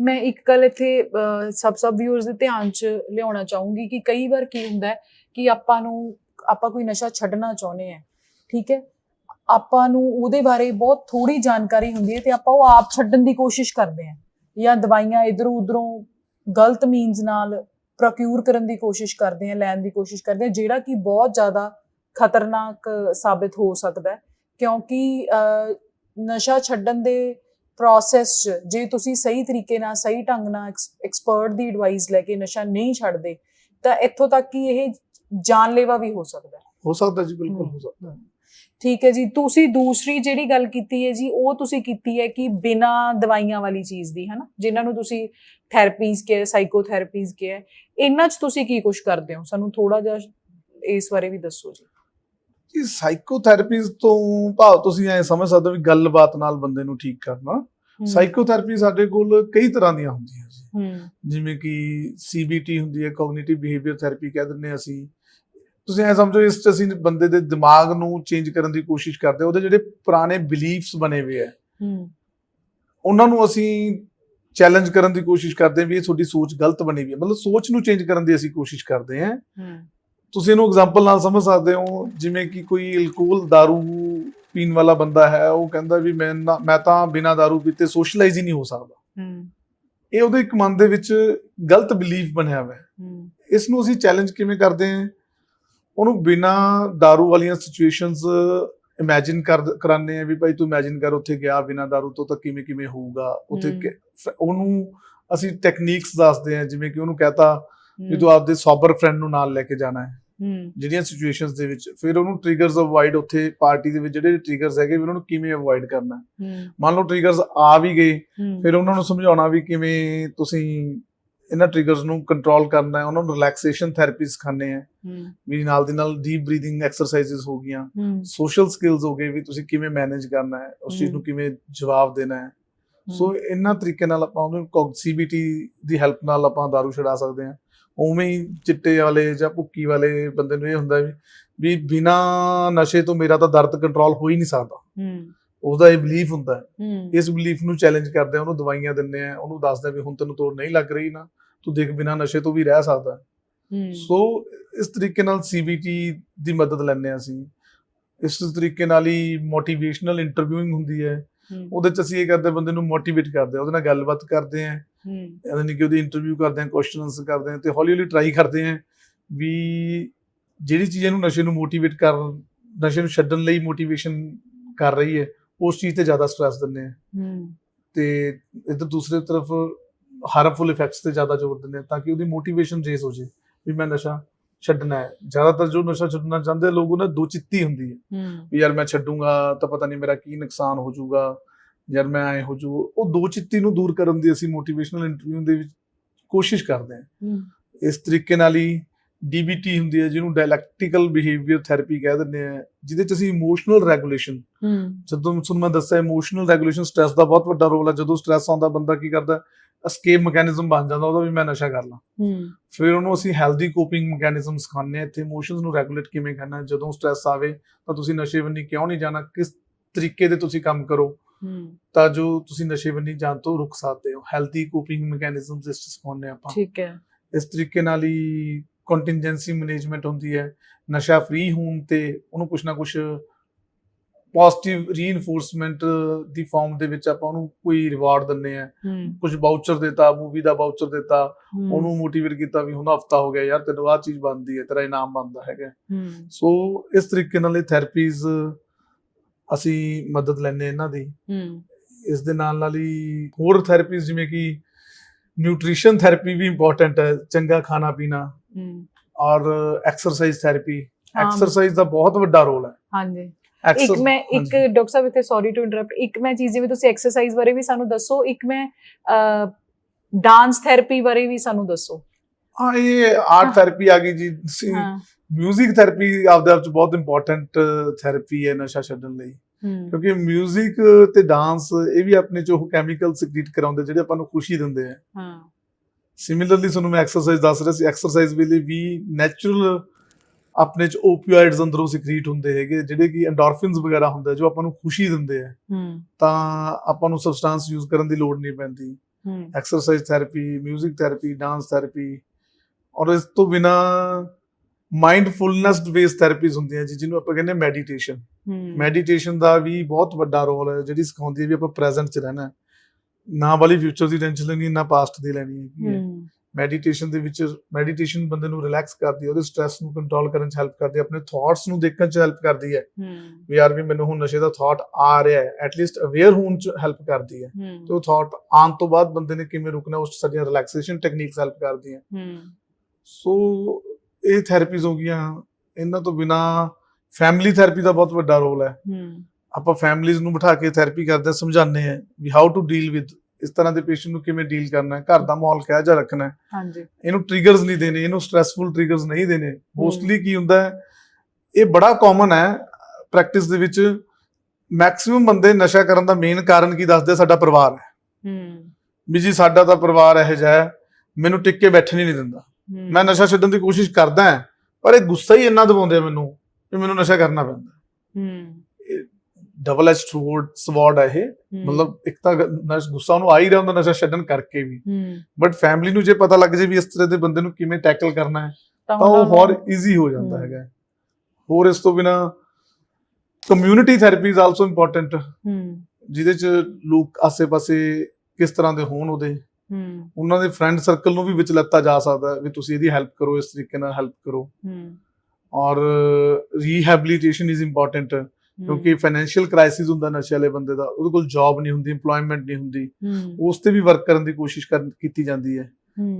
ਮੈਂ ਇੱਕ ਗੱਲ ਇੱਥੇ ਸਭ ਸਭ ਵਿਊਅਰਸ ਦੇ ਧਿਆਨ 'ਚ ਲਿਆਉਣਾ ਚਾਹੂੰਗੀ ਕਿ ਕਈ ਵਾਰ ਕੀ ਹੁੰਦਾ ਹੈ ਕਿ ਆਪਾਂ ਨੂੰ ਆਪਾਂ ਕੋਈ ਨਸ਼ਾ ਛੱਡਣਾ ਚਾਹੁੰਦੇ ਆ ਠੀਕ ਹੈ? ਆਪਾਂ ਨੂੰ ਉਹਦੇ ਬਾਰੇ ਬਹੁਤ ਥੋੜੀ ਜਾਣਕਾਰੀ ਹੁੰਦੀ ਹੈ ਤੇ ਆਪਾਂ ਉਹ ਆਪ ਛੱਡਣ ਦੀ ਕੋਸ਼ਿਸ਼ ਕਰਦੇ ਆ ਜਾਂ ਦਵਾਈਆਂ ਇਧਰੋਂ ਉਧਰੋਂ ਗਲਤ ਮੀਨਸ ਨਾਲ ਪ੍ਰੋਕਿਊਰ ਕਰਨ ਦੀ ਕੋਸ਼ਿਸ਼ ਕਰਦੇ ਆ ਲੈਣ ਦੀ ਕੋਸ਼ਿਸ਼ ਕਰਦੇ ਆ ਜਿਹੜਾ ਕਿ ਬਹੁਤ ਜ਼ਿਆਦਾ ਖਤਰਨਾਕ ਸਾਬਿਤ ਹੋ ਸਕਦਾ ਹੈ। ਕਿਉਂਕਿ ਅਹ, ਨਸ਼ਾ ਛੱਡਣ ਦੇ ਪ੍ਰੋਸੈਸ 'ਚ ਜੇ ਤੁਸੀਂ ਸਹੀ ਤਰੀਕੇ ਨਾਲ ਸਹੀ ਢੰਗ ਨਾਲ ਐਕਸਪਰਟ ਦੀ ਐਡਵਾਈਸ ਲੈ ਕੇ ਨਸ਼ਾ ਨਹੀਂ ਛੱਡਦੇ ਤਾਂ ਇੱਥੋਂ ਤੱਕ ਕਿ ਇਹ ਜਾਨਲੇਵਾ ਵੀ ਹੋ ਸਕਦਾ ਹੈ। ਹੋ ਸਕਦਾ ਜੀ ਬਿਲਕੁਲ। ਹੋ ਸਕਦਾ ਠੀਕ ਹੈ ਜੀ ਤੁਸੀਂ ਦੂਸਰੀ ਜਿਹੜੀ ਗੱਲ ਕੀਤੀ ਹੈ ਜੀ ਉਹ ਤੁਸੀਂ ਕੀਤੀ ਹੈ ਕਿ ਬਿਨਾ ਦਵਾਈਆਂ ਵਾਲੀ ਚੀਜ਼ ਦੀ ਹਨਾ? ਜਿਨ੍ਹਾਂ ਨੂੰ ਤੁਸੀਂ ਥੈਰੇਪੀਜ਼ ਕੇ ਸਾਈਕੋਥੈਰੇਪੀਜ਼ ਕੇ ਇਹਨਾਂ 'ਚ ਤੁਸੀਂ ਕੀ ਕੁਝ ਕਰਦੇ ਹੋ? ਸਾਨੂੰ ਥੋੜਾ ਜਿਹਾ ਇਸ ਬਾਰੇ ਵੀ ਦੱਸੋ ਜੀ। ਇਹ ਸਾਈਕੋਥੈਰੇਪੀਜ਼ ਤੋਂ ਭਾਵ ਤੁਸੀਂ ਐ ਸਮਝ ਸਕਦੇ ਹੋ ਵੀ ਗੱਲਬਾਤ ਨਾਲ ਬੰਦੇ ਨੂੰ ਠੀਕ ਕਰਨਾ। ਸਾਈਕੋਥੈਰੇਪੀ ਸਾਡੇ ਕੋਲ ਕਈ ਤਰ੍ਹਾਂ ਦੀਆਂ ਹੁੰਦੀਆਂ ਜੀ। ਜਿਵੇਂ ਕਿ ਸੀਬੀਟੀ ਹੁੰਦੀ ਹੈ ਕੋਗਨੀਟਿਵ ਬਿਹੇਵੀਅਰ ਥੈਰੇਪੀ ਕਹਿ ਦਿੰਦੇ ਅਸੀਂ। ਤੁਸੀਂ ਐ ਸਮਝੋ ਇਸ ਚ ਅਸੀਂ ਬੰਦੇ ਦੇ ਦਿਮਾਗ ਨੂੰ ਚੇਂਜ ਕਰਨ ਦੀ ਕੋਸ਼ਿਸ਼ ਕਰਦੇ ਹਾਂ। ਉਹਦੇ ਜਿਹੜੇ ਪੁਰਾਣੇ ਬਿਲੀਫਸ ਬਣੇ ਹੋਏ ਆ ਹਮ, ਉਹਨਾਂ ਨੂੰ ਅਸੀਂ ਚੈਲੰਜ ਕਰਨ ਦੀ ਕੋਸ਼ਿਸ਼ ਕਰਦੇ ਹਾਂ ਵੀ ਇਹ ਤੁਹਾਡੀ ਸੋਚ ਗਲਤ ਬਣੀ ਹੋਈ ਹੈ ਮਤਲਬ ਸੋਚ ਨੂੰ ਚੇਂਜ ਕਰਨ ਦੀ ਅਸੀਂ ਕੋਸ਼ਿਸ਼ ਕਰਦੇ ਹਾਂ ਹਮ, ਤੁਸੀਂ ਇਹਨੂੰ ਐਗਜ਼ਾਮਪਲ ਨਾਲ ਸਮਝ ਸਕਦੇ ਹੋ ਜਿਵੇਂ ਕਿ ਕੋਈ ਅਲਕੋਹਲ दारू ਪੀਣ ਵਾਲਾ ਬੰਦਾ ਹੈ ਉਹ ਕਹਿੰਦਾ ਵੀ ਮੈਂ ਨਾ- ਮੈਂ ਤਾਂ ਬਿਨਾਂ दारू ਪੀਤੇ ਸੋਸ਼ਲਾਈਜ਼ ਹੀ ਨਹੀਂ ਹੋ ਸਕਦਾ ਹਮ, ਇਹ ਉਹਦੇ ਇੱਕ ਮਨ ਦੇ ਵਿੱਚ ਗਲਤ ਬਿਲੀਫ ਬਣਿਆ ਹੋਇਆ ਹੈ ਹਮ, ਇਸ ਨੂੰ ਅਸੀਂ ਚੈਲੰਜ ਕਿਵੇਂ ਕਰਦੇ ਹਾਂ ਉਹਨੂੰ ਬਿਨਾਂ दारू ਵਾਲੀਆਂ ਸਿਚੁਏਸ਼ਨਸ ਇਮੇਜਿਨ ਕਰ ਕਰਾਉਂਦੇ ਆ ਵੀ ਭਾਈ ਤੂੰ ਇਮੇਜਿਨ ਕਰ ਉੱਥੇ ਗਿਆ ਬਿਨਾਂ दारू ਤੋਂ ਤਾਂ ਕਿਵੇਂ ਕਿਵੇਂ ਹੋਊਗਾ ਉੱਥੇ ਹਮ। ਕਿ- ਫ- ਉਹਨੂੰ ਅਸੀਂ ਟੈਕਨੀਕਸ ਦੱਸਦੇ ਆ ਜਿਵੇਂ ਕਿ ਉਹਨੂੰ ਕਹਤਾ ਵੀ ਹਮ, ਤੂੰ ਆਪਦੇ ਸੋਬਰ ਫਰੈਂਡ ਨੂੰ ਨਾਲ ਲੈ ਕੇ ਜਾਣਾ ਹੈ ਹਮ, ਜਿਹੜੀਆਂ ਸਿਚੁਏਸ਼ਨਸ ਦੇ ਵਿੱਚ ਫਿਰ ਉਹਨੂੰ ਟ੍ਰਿਗਰਸ ਅਵੋਇਡ ਉੱਥੇ ਪਾਰਟੀ ਦੇ ਵਿੱਚ ਜਿਹੜੇ ਟ੍ਰਿਗਰਸ ਹੈਗੇ ਵੀ ਉਹਨਾਂ ਨੂੰ ਕਿਵੇਂ ਅਵੋਇਡ ਕਰਨਾ ਹੈ। ਹਮ, ਮੰਨ ਲਓ ਟ੍ਰਿਗਰਸ ਆ ਵੀ ਗਏ ਹਮ, ਫਿਰ ਉਹਨਾਂ ਨੂੰ ਸਮਝਾਉਣਾ ਵੀ ਕਿਵੇਂ ਤੁਸੀਂ ਇਹਨਾਂ ਟ੍ਰਿਗਰਸ ਨੂੰ ਕੰਟਰੋਲ ਕਰਨਾ ਹੈ ਉਹਨਾਂ ਨੂੰ ਰਿਲੈਕਸੇਸ਼ਨ ਥੈਰੇਪੀ ਸਿਖਾਉਂਦੇ ਆ ਵੀ ਨਾਲ ਦੀ ਨਾਲ ਡੀਪ ਬਰੀਥਿੰਗ ਐਕਸਰਸਾਈਜ਼ਸ ਹੋ ਗਈਆਂ। ਸੋਸ਼ਲ ਸਕਿੱਲਸ ਹੋ ਗਏ ਵੀ ਤੁਸੀਂ ਕਿਵੇਂ ਮੈਨੇਜ ਕਰਨਾ ਹੈ ਉਸ ਚੀਜ਼ ਨੂੰ। ਕਿਵੇਂ ਜਵਾਬ ਦੇਣਾ ਹੈ। ਸੋ ਇਹਨਾਂ ਤਰੀਕੇ ਨਾਲ ਆਪਾਂ ਉਹਨੂੰ ਸੀਬੀਟੀ ਦੀ ਹੈਲਪ ਨਾਲ ਆਪਾਂ ਦਾਰੂ ਛਡਾ ਸਕਦੇ ਹਾਂ। ਉਵੇਂ ਹੀ ਚਿੱਟੇ ਵਾਲੇ ਜਾਂ ਭੁੱਕੀ ਵਾਲੇ ਬੰਦੇ ਨੂੰ ਇਹ ਹੁੰਦਾ ਵੀ ਵੀ ਬਿਨਾ ਨਸ਼ੇ ਤੋਂ ਮੇਰਾ ਤਾਂ ਦਰਦ ਕੰਟਰੋਲ ਹੋ ਹੀ ਨਹੀਂ ਸਕਦਾ। ਹਮ, ਉਹਦਾ ਇਹ ਬਲੀਫ ਹੁੰਦਾ ਹੈ। ਇਸ ਬਲੀਫ ਨੂੰ ਚੈਲੰਜ ਕਰਦੇ ਆ ਉਹਨੂੰ ਦਵਾਈਆਂ ਦਿੰਦੇ ਆ ਉਹਨੂੰ ਦੱਸਦੇ ਆ ਵੀ ਹੁਣ ਤੈਨੂੰ ਤੋੜ ਨਹੀਂ ਲੱਗ ਰਹੀ ਨਾ। ਤੂੰ ਦੇਖ ਬਿਨਾ ਨਸ਼ੇ ਤੋਂ ਵੀ ਰਹਿ ਸਕਦਾ। ਸੋ ਇਸ ਤਰੀਕੇ ਨਾਲ ਸੀਬੀਟੀ ਦੀ ਮਦਦ ਹਾਂ ਅਸੀਂ। ਇਸ ਤਰੀਕੇ ਨਾਲ ਹੀ ਮੋਟੀਵੇਸ਼ਨਲ ਇੰਟਰਵਿਊਇੰਗ ਹੁੰਦੀ ਹੈ। ਉਹਦੇ ਚ ਅਸੀਂ ਇਹ ਕਰਦੇ ਬੰਦੇ ਨੂੰ ਮੋਟੀਵੇਟ ਕਰਦੇ ਆ ਉਹਦੇ ਨਾਲ ਗੱਲਬਾਤ ਕਰਦੇ ਆ ਯਾਨੀ ਕਿ ਉਹਦੀ ਇੰਟਰਵਿਊ ਕਰਦੇ ਆ ਕੁਐਸਚਨਸ ਕਰਦੇ ਆ ਤੇ ਹੌਲੀ ਹੌਲੀ ਟਰਾਈ ਕਰਦੇ ਆ ਵੀ ਜਿਹੜੀ ਚੀਜ਼ ਇਹਨੂੰ ਨਸ਼ੇ ਨੂੰ ਮੋਟੀਵੇਟ ਕਰ ਨਸ਼ੇ ਨੂੰ ਛੱਡਣ ਲਈ ਮੋਟੀਵੇਸ਼ਨ ਕਰ ਰਹੀ ਹੈ ਉਸ ਚੀਜ਼ ਤੇ ਜ਼ਿਆਦਾ ਸਟ੍ਰੈਸ ਦਿੰਦੇ ਆ ਤੇ ਇਧਰ ਦੂਸਰੇ ਤਰਫ ਹਾਰਮਫੁਲ ਇਫੈਕਟਸ ਤੇ ਜ਼ਿਆਦਾ ਜ਼ੋਰ ਦਿੰਦੇ ਆ ਤਾਂ ਕਿ ਉਹਦੀ ਮੋਟੀਵੇਸ਼ਨ ਰੇਸ ਹੋ ਜੇ ਵੀ ਮੈਂ ਨਸ਼ਾ ਛੱਡਣਾ ਹੈ। ਜ਼ਿਆਦਾਤਰ ਜੋ ਨਸ਼ਾ ਛੱਡਣਾ ਚਾਹੁੰਦੇ ਲੋਕ ਉਹਨਾਂ ਦੀ ਚਿੱਤੀ ਹੁੰਦੀ ਹੈ ਵੀ ਯਾਰ ਮੈਂ ਛੱਡੂੰਗਾ ਤਾਂ ਪਤਾ ਨਹੀਂ ਮੇਰਾ ਕੀ ਨੁਕਸਾਨ ਹੋ ਜਾਊਗਾ ਯਾਰ ਮੈਂ ਐ ਹੋ ਜਾਊ। ਉਹ ਦੋ ਚਿੱਤੀ ਨੂੰ ਦੂਰ ਕਰਨ ਦੀ ਅਸੀਂ ਮੋਟੀਵੇਸ਼ਨਲ ਇੰਟਰਵਿਊ ਦੇ ਵਿੱਚ ਕੋਸ਼ਿਸ਼ ਕਰਦੇ ਹਾਂ। ਇਸ ਤਰੀਕੇ ਨਾਲ ਹੀ DBT ਹੁੰਦੀ ਹੈ ਜਿਹਨੂੰ ਡਾਇਲੈਕਟੀਕਲ ਬਿਹੇਵੀਅਰ ਥੈਰੇਪੀ ਕਹਿ ਦਿੰਦੇ ਆ ਜਿਹਦੇ ਚ ਅਸੀਂ ਇਮੋਸ਼ਨਲ ਰੈਗੂਲੇਸ਼ਨ ਜਦੋਂ ਤੁਹਾਨੂੰ ਮੈਂ ਦੱਸਿਆ ਇਮੋਸ਼ਨਲ ਰੈਗੂਲੇਸ਼ਨ ਸਟ੍ਰੈਸ ਦਾ ਬਹੁਤ ਵੱਡਾ ਰੋਲ ਹੈ ਜਦੋਂ ਸਟ੍ਰੈਸ ਆਉਂਦਾ ਬੰਦਾ ਕੀ ਕਰਦਾ ਅਸਕੇਪ ਮੈਕੈਨਿਜ਼ਮ ਬਣ ਜਾਂਦਾ ਉਹਦਾ ਵੀ ਮੈਂ ਨਸ਼ਾ ਕਰ ਲਾਂ। ਹਮ, ਫਿਰ ਉਹਨੂੰ ਅਸੀਂ ਹੈਲਦੀ ਕੋਪਿੰਗ ਮੈਕੈਨਿਜ਼ਮ ਸਿਖਾਉਂਦੇ ਹਾਂ ਇੱਥੇ ਇਮੋਸ਼ਨਸ ਨੂੰ ਰੈਗੂਲੇਟ ਕਿਵੇਂ ਕਰਨਾ ਹੈ। ਜਦੋਂ ਸਟ੍ਰੈਸ ਆਵੇ ਤਾਂ ਤੁਸੀਂ ਨਸ਼ੇ ਵੱਲ ਕਿਉਂ ਨਹੀਂ ਜਾਣਾ ਕਿਸ ਤਰੀਕੇ ਦੇ ਤੁਸੀਂ ਕੰਮ ਕਰੋ ਤਾਂ ਜੋ ਤੁਸੀਂ ਨਸ਼ੇ ਵੱਲ ਜਾਣ ਤੋਂ ਰੁਕ ਸਕਦੇ ਹੋ। ਹੈਲਦੀ ਕੋਪਿੰਗ ਮੈਕੈਨਿਜ਼ਮਸ ਇਸ ਸਿਖਾਉਂਦੇ ਹਾਂ ਆਪਾਂ। ਠੀਕ ਹੈ। ਇਸ ਤਰੀਕੇ ਨਾਲ ਹੀ ਕੰਟੀਨਜੈਂਸੀ ਮੈਨੇਜਮੈਂਟ ਹੁੰਦੀ ਹੈ। ਨਸ਼ਾ ਫ੍ਰੀ ਹੋਣ ਤੇ ਉਹਨੂੰ ਕੁਛ ਨਾ ਕੁਛ ਪੋਜ਼ਿਟਿਵ ਰੀਇਨਫੋਰਸਮੈਂਟ ਦੀ ਫਾਰਮ ਦੇ ਵਿੱਚ ਆਪਾਂ ਉਹਨੂੰ ਕੋਈ ਰਿਵਾਰਡ ਦਿੰਨੇ ਆ ਕੁਝ ਵਾਊਚਰ ਦਿੱਤਾ ਮੂਵੀ ਦਾ ਵਾਊਚਰ ਦਿੱਤਾ ਉਹਨੂੰ ਮੋਟੀਵੇਟ ਕੀਤਾ ਵੀ ਹੁਣ ਹਫਤਾ ਹੋ ਗਿਆ ਯਾਰ ਤੈਨੂੰ ਆਹ ਚੀਜ਼ ਬਣਦੀ ਹੈ ਤੇਰਾ ਇਨਾਮ ਬਣਦਾ ਹੈਗਾ। ਸੋ ਇਸ ਤਰੀਕੇ ਨਾਲ ਇਹ ਥੈਰੇਪੀਜ਼ ਅਸੀਂ ਮਦਦ ਲੈਂਦੇ ਇਹਨਾਂ ਦੀ। ਇਸ ਦੇ ਨਾਲ ਨਾਲ ਹੀ ਹੋਰ ਥੈਰੇਪੀਜ਼ ਜਿਵੇਂ ਕਿ ਨਿਊਟ੍ਰੀਸ਼ਨ ਥੈਰੇਪੀ ਵੀ ਇੰਪੋਰਟੈਂਟ ਹੈ ਚੰਗਾ ਖਾਣਾ ਪੀਣਾ ਔਰ ਐਕਸਰਸਾਈਜ਼ ਥੈਰੇਪੀ। ਐਕਸਰਸਾਈਜ਼ ਦਾ ਬਹੁਤ ਵੱਡਾ ਰੋਲ ਹੈ। ਹਾਂਜੀ। ਇੱਕ ਮੈਂ ਇੱਕ। ਡਾਕਟਰ ਸਾਹਿਬ ਇੱਥੇ ਸੌਰੀ ਟੂ ਇੰਟਰਰਪਟ ਇੱਕ ਮੈਂ ਚੀਜ਼ ਜਿਵੇਂ ਤੁਸੀਂ ਐਕਸਰਸਾਈਜ਼ ਬਾਰੇ ਵੀ ਸਾਨੂੰ ਦੱਸੋ ਇੱਕ ਮੈਂ ਡਾਂਸ ਥੈਰੇਪੀ ਬਾਰੇ ਵੀ ਸਾਨੂੰ ਦੱਸੋ। ਹਾਂ ਇਹ ਆਰਟ ਥੈਰੇਪੀ ਆ ਗਈ ਜੀ। ਹਾਂ। ਮਿਊਜ਼ਿਕ ਥੈਰੇਪੀ ਆਪਦੇ ਆਪ ਚ ਬਹੁਤ ਇੰਪੋਰਟੈਂਟ ਥੈਰੇਪੀ ਹੈ ਨਸ਼ਾ ਛੱਡਣ ਲਈ। ਕਿਉਂਕਿ ਮਿਊਜ਼ਿਕ ਤੇ ਡਾਂਸ ਇਹ ਵੀ ਆਪਣੇ ਚ ਕੈਮੀਕਲ ਸਿਕਰੀਟ ਕਰਾਉਂਦੇ ਜਿਹੜੇ ਆਪਾਂ ਨੂੰ ਖੁਸ਼ੀ ਦਿੰਦੇ ਆ। ਹਾਂ। ਸਿਮਿਲਰਲੀ ਤੁਹਾਨੂੰ ਮੈਂ ਐਕਸਰਸਾਈਜ਼ ਦੱਸ ਰਿਹਾ ਸੀ। ਐਕਸਰਸਾਈਜ਼ ਵੇਲੇ ਵੀ ਨੈਚੁਰਲ ਆਪਣੇ ਚ ਓਪੀਓਇਡਸ ਅੰਦਰੋਂ ਸਿਕਰੀਟ ਹੁੰਦੇ ਹੈਗੇ ਜਿਹੜੇ ਕਿ ਐਂਡੋਰਫਿਨਸ ਵਗੈਰਾ ਹੁੰਦੇ ਜੋ ਆਪਾਂ ਨੂੰ ਖੁਸ਼ੀ ਦਿੰਦੇ ਆ। ਤਾਂ ਆਪਾਂ ਨੂੰ ਸਬਸਟੈਂਸ ਯੂਜ਼ ਕਰਨ ਦੀ ਲੋੜ ਨਹੀਂ ਪੈਂਦੀ। Exercise therapy 뮤직 therapy dance therapy ਔਰ ਇਸ ਤੋਂ ਬਿਨਾ ਮਾਈਂਡਫੁਲਨੈਸ ਬੇਸਡ ਥੈਰੇਪੀਜ਼ ਹੁੰਦੀਆਂ ਜੀ ਜਿਹਨੂੰ ਆਪਾਂ ਕਹਿੰਦੇ ਮੈਡੀਟੇਸ਼ਨ ਮੈਡੀਟੇਸ਼ਨ ਦਾ ਵੀ ਬਹੁਤ ਵੱਡਾ ਰੋਲ ਹੈ ਜਿਹੜੀ ਸਿਖਾਉਂਦੀ ਹੈ ਵੀ ਆਪਾਂ ਪ੍ਰੈਜ਼ੈਂਟ 'ਚ ਰਹਿਣਾ। ਨਾ ਵਾਲੀ ਫਿਊਚਰ ਦੀ ਟੈਨਸ਼ਨ ਲੈਣੀ ਨਾ ਪਾਸਟ ਦੀ ਲੈਣੀ ਹੈ। ਮੈਡੀਟੇਸ਼ਨ ਦੇ ਵਿੱਚ ਮੈਡੀਟੇਸ਼ਨ ਬੰਦੇ ਨੂੰ ਰਿਲੈਕਸ ਕਰਦੀ ਹੈ ਉਹਦੇ ਸਟ੍ਰੈਸ ਨੂੰ ਕੰਟਰੋਲ ਕਰਨ 'ਚ ਹੈਲਪ ਕਰਦੀ ਹੈ ਆਪਣੇ ਥਾਟਸ ਨੂੰ ਦੇਖਣ 'ਚ ਹੈਲਪ ਕਰਦੀ ਹੈ। ਵੀ ਯਾਰ ਵੀ ਮੈਨੂੰ ਹੁਣ ਨਸ਼ੇ ਦਾ ਥਾਟ ਆ ਰਿਹਾ ਹੈ ਐਟਲੀਸਟ ਅਵੇਅਰ ਹੋਣ 'ਚ ਹੈਲਪ ਕਰਦੀ ਹੈ। ਤੇ ਉਹ ਥਾਟ ਆਉਣ ਤੋਂ ਬਾਅਦ ਬੰਦੇ ਨੇ ਕਿਵੇਂ ਰੁਕਣਾ ਉਸ 'ਚ ਸਾਡੀਆਂ ਰਿਲੈਕਸੇਸ਼ਨ ਟੈਕਨੀਕਸ ਹੈਲਪ ਕਰਦੀਆਂ ਸੋ ਇਹ ਥੈਰੇਪੀਜ਼ ਹੋ ਗਈਆਂ। ਇਹਨਾਂ ਤੋਂ ਬਿਨਾ ਫੈਮਿਲੀ ਥੈਰੇਪੀ ਦਾ ਬਹੁਤ ਵੱਡਾ ਰੋਲ ਹੈ। ਆਪਾਂ ਫੈਮਿਲੀਜ਼ ਨੂੰ ਬਿਠਾ ਕੇ ਥੈਰੇਪੀ ਕਰਦੇ ਸਮਝਾਉਂਦੇ ਆ ਵੀ ਹਾਊ ਟੂ ਡੀਲ ਵਿਦ ਇਸ ਤਰ੍ਹਾਂ ਦੇ ਪੇਸ਼ੈਂਟ ਨੂੰ ਕਿਵੇਂ ਡੀਲ ਕਰਨਾ ਹੈ? ਘਰ ਦਾ ਮਾਹੌਲ ਕਿਹੋ ਜਿਹਾ ਰੱਖਣਾ ਹੈ? ਹਾਂਜੀ। ਇਹਨੂੰ ਟ੍ਰਿਗਰਸ ਨਹੀਂ ਦੇਣੇ ਇਹਨੂੰ ਸਟ੍ਰੈਸਫੁਲ ਟ੍ਰਿਗਰਸ ਨਹੀਂ ਦੇਣੇ। ਮੋਸਟਲੀ ਕੀ ਹੁੰਦਾ ਹੈ? ਇਹ ਬੜਾ ਕਾਮਨ ਹੈ ਪ੍ਰੈਕਟਿਸ ਦੇ ਵਿੱਚ। ਮੈਕਸਿਮਮ ਬੰਦੇ ਨਸ਼ਾ ਕਰਨ ਦਾ ਮੇਨ ਕਾਰਨ ਕੀ ਦੱਸਦੇ ਸਾਡਾ ਪਰਿਵਾਰ ਹੈ। ਹੂੰ। ਵੀ ਜੀ ਸਾਡਾ ਤਾਂ ਪਰਿਵਾਰ ਇਹੋ ਜਿਹਾ ਹੈ। ਮੈਨੂੰ ਟਿਕ ਬੈਠਣ ਹੀ ਨਹੀਂ ਦਿੰਦਾ। ਮੈਂ ਨਸ਼ਾ ਛੱਡਣ ਦੀ ਕੋਸ਼ਿਸ਼ ਕਰਦਾ ਹਾਂ ਪਰ ਇਹ ਗੁੱਸਾ ਹੀ ਇੰਨਾ ਦਬਾਉਂਦੇ ਮੈਨੂੰ ਕਿ ਮੈਨੂੰ ਨਸ਼ਾ ਕਰਨਾ ਪੈਂਦਾ। ਹੂੰ। ਡਬਲ ਐਜ ਸਵੋਰਡ ਸਵੋਰਡ ਹੈ ਇਹ। ਮਤਲਬ ਇੱਕ ਤਾਂ ਗੁੱਸਾ ਉਹਨੂੰ ਆ ਹੀ ਰਿਹਾ ਹੁੰਦਾ ਨਸ਼ਾ ਛੱਡਣ ਕਰਕੇ ਵੀ। ਬਟ ਫੈਮਿਲੀ ਨੂੰ ਜੇ ਪਤਾ ਲੱਗ ਜੇ ਵੀ ਇਸ ਤਰ੍ਹਾਂ ਦੇ ਬੰਦੇ ਨੂੰ ਕਿਵੇਂ ਟੈਕਲ ਕਰਨਾ ਹੈ ਤਾਂ ਉਹ ਹੋਰ ਈਜ਼ੀ ਹੋ ਜਾਂਦਾ। ਹੈਗਾ ਹੋਰ ਇਸ ਤੋਂ ਬਿਨਾ community therapy is also important ਜਿਹਦੇ ਚ ਲੋਕ ਆਸੇ-ਪਾਸੇ ਕਿਸ ਤਰ੍ਹਾਂ ਦੇ ਹੋਣ ਉਹਦੇ। ਉਹਨਾਂ ਦੇ ਫਰੈਂਡ ਸਰਕਲ ਨੂੰ ਵੀ ਵਿੱਚ ਲੱਤਾ ਜਾ ਸਕਦਾ ਵੀ ਤੁਸੀਂ ਇਹਦੀ ਹੈਲਪ ਕਰੋ ਇਸ ਤਰੀਕੇ ਨਾਲ ਹੈਲਪ ਕਰੋ। ਔਰ ਰੀਹੈਬਿਲਿਟੇਸ਼ਨ ਇਜ਼ ਇੰਪੋਰਟੈਂਟ ਕਿਉਂਕਿ ਫਾਈਨੈਂਸ਼ੀਅਲ ਕ੍ਰਾਈਸਿਸ ਹੁੰਦਾ ਨਸ਼ੇ ਵਾਲੇ ਬੰਦੇ ਦਾ ਉਹਦੇ ਕੋਲ ਜੌਬ ਨਹੀਂ ਹੁੰਦੀ EMPLOYMENT ਨਹੀਂ ਹੁੰਦੀ। ਉਸ ਤੇ ਵੀ ਵਰਕ ਕਰਨ ਦੀ ਕੋਸ਼ਿਸ਼ ਕਰ ਕੀਤੀ ਜਾਂਦੀ ਹੈ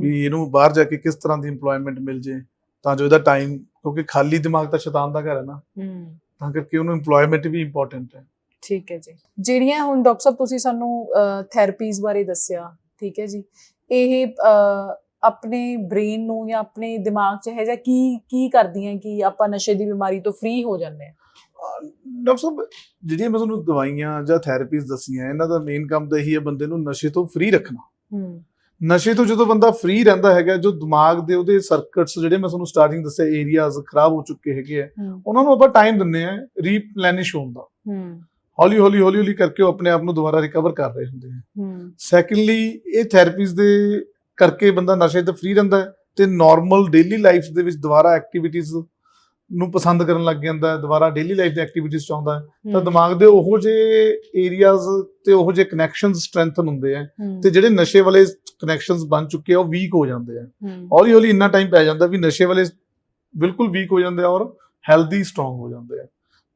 ਵੀ ਇਹਨੂੰ ਬਾਹਰ ਜਾ ਕੇ ਕਿਸ ਤਰ੍ਹਾਂ ਦੀ EMPLOYMENT ਮਿਲ ਜੇ ਤਾਂ ਜੋ ਇਹਦਾ ਟਾਈਮ ਕਿਉਂਕਿ ਖਾਲੀ ਦਿਮਾਗ ਤਾਂ ਸ਼ੈਤਾਨ ਦਾ ਘਰ ਹੈ ਨਾ। ਤਾਂ ਕਰਕੇ ਉਹਨੂੰ EMPLOYMENT ਵੀ ਇੰਪੋਰਟੈਂਟ ਹੈ। ਠੀਕ ਹੈ ਜੀ। ਜਿਹੜੀਆਂ ਹੁਣ ਡਾਕਟਰ ਸਾਹਿਬ ਤੁਸੀਂ ਸਾਨੂੰ ਥੈਰੇਪੀਜ਼ ਬਾਰੇ ਦੱਸਿਆ ਠੀਕ ਹੈ ਜੀ ਇਹ ਆਪਣੇ ਬ੍ਰੇਨ ਨੂੰ ਜਾਂ ਆਪਣੇ ਦਿਮਾਗ 'ਚ ਹੈ ਜਾਂ ਕੀ ਕੀ ਕਰਦੀਆਂ ਕਿ ਆਪਾਂ ਨਸ਼ੇ ਦੀ ਬਿਮਾਰੀ ਤੋਂ ਫ੍ਰੀ ਹੋ ਜਾਂਦੇ ਅਹ ਡਾਕਟਰ ਸਾਹਿਬ ਜਿਹੜੀਆਂ ਮੈਂ ਤੁਹਾਨੂੰ ਦਵਾਈਆਂ ਜਾਂ ਥੈਰੇਪੀਜ਼ ਦਸੀਆਂ ਇਹਨਾਂ ਦਾ ਮੇਨ ਕੰਮ ਤਾਂ ਇਹੀ ਹੈ ਬੰਦੇ ਨੂੰ ਨਸ਼ੇ ਤੋਂ ਫ੍ਰੀ ਰੱਖਣਾ। ਹੂੰ। ਨਸ਼ੇ ਤੋਂ ਜਦੋਂ ਬੰਦਾ ਫ੍ਰੀ ਰਹਿੰਦਾ ਹੈਗਾ ਜੋ ਦਿਮਾਗ ਦੇ ਉਹਦੇ ਸਰਕਟਸ ਜਿਹੜੇ ਮੈਂ ਤੁਹਾਨੂੰ ਸਟਾਰਟਿੰਗ ਦੱਸਿਆ ਏਰੀਆਜ਼ ਖਰਾਬ ਹੋ ਚੁੱਕੇ ਹੈਗੇ ਆ ਉਹਨਾਂ ਨੂੰ ਆਪਾਂ ਟਾਈਮ ਦਿੰਦੇ ਆ ਰੀਪਲੈਨਿਸ਼ ਹੋਣ ਦਾ। ਹੂੰ। ਹੌਲੀ ਹੌਲੀ ਹੌਲੀ ਹੌਲੀ ਕਰਕੇ ਉਹ ਆਪਣੇ ਆਪ ਨੂੰ ਦੁਬਾਰਾ ਰਿਕਵਰ ਕਰ ਰਹੇ ਹੁੰਦੇ ਆ। ਹੂੰ। ਸੈਕੰਡਲੀ ਇਹ ਥੈਰੇਪੀਜ਼ ਦੇ ਕਰਕੇ ਬੰਦਾ ਨਸ਼ੇ ਤੋਂ ਫ੍ਰੀ ਰਹਿੰਦਾ ਤੇ ਨਾਰਮਲ ਡੇਲੀ ਲਾਈਫ ਦੇ ਵਿੱਚ ਦੁਬਾਰਾ ਐਕਟੀਵਿਟੀਜ਼ ਨੂੰ ਪਸੰਦ ਕਰਨ ਲੱਗ ਜਾਂਦਾ ਦੁਬਾਰਾ ਡੇਲੀ ਲਾਈਫ ਦੀ ਐਕਟੀਵਿਟੀਜ਼ ਚਾਹੁੰਦਾ ਤਾਂ ਦਿਮਾਗ ਦੇ ਉਹੋ ਜਿਹੇ ਏਰੀਆਜ਼ ਤੇ ਉਹੋ ਜਿਹੇ ਕਨੈਕਸ਼ਨਸ ਸਟਰੈਂਥਨ ਹੁੰਦੇ ਆ ਤੇ ਜਿਹੜੇ ਨਸ਼ੇ ਵਾਲੇ ਕਨੈਕਸ਼ਨਸ ਬਣ ਚੁੱਕੇ ਆ ਉਹ ਵੀਕ ਹੋ ਜਾਂਦੇ ਆ। ਹੌਲੀ ਹੌਲੀ ਇੰਨਾ ਟਾਈਮ ਪੈ ਜਾਂਦਾ ਵੀ ਨਸ਼ੇ ਵਾਲੇ ਬਿਲਕੁਲ ਵੀਕ ਹੋ ਜਾਂਦੇ ਆ ਔਰ ਹੈਲਦੀ ਸਟਰੋਂਗ ਹੋ ਜਾਂਦੇ ਆ।